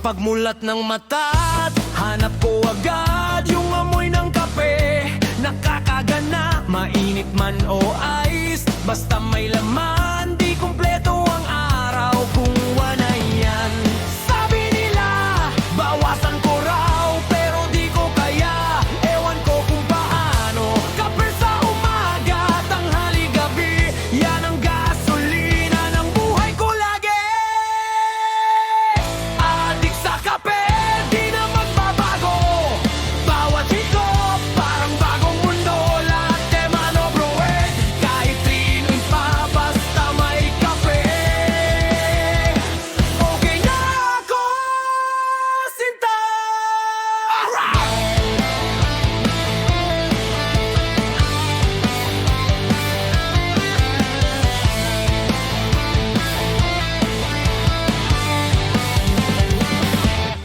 Pagmulat ng mata, hanap ko agad yung man o ice Basta may laman.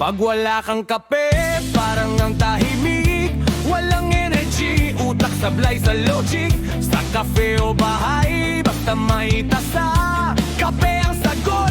Pag wala kang kape, parang ang tahimik. Walang energy, utak sablay sa logic. Sa kafe o bahay, basta may tasa. Kape ang sagot.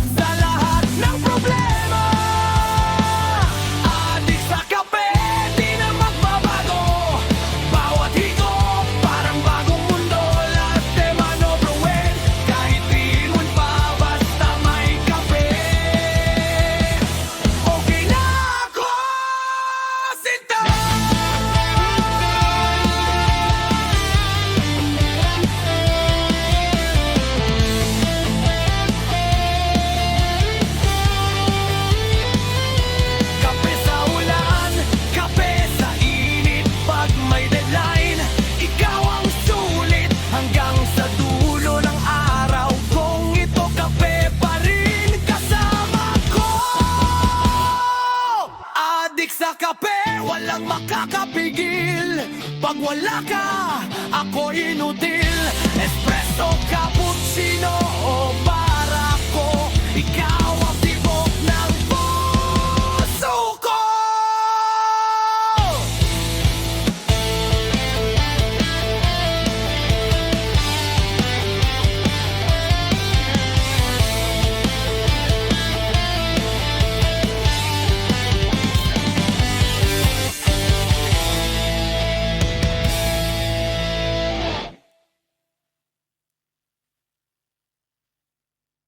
Astig sa kape, walang makakapigil. Pag wala ka, ako inutil. Espresso, cappuccino o barako Ikaw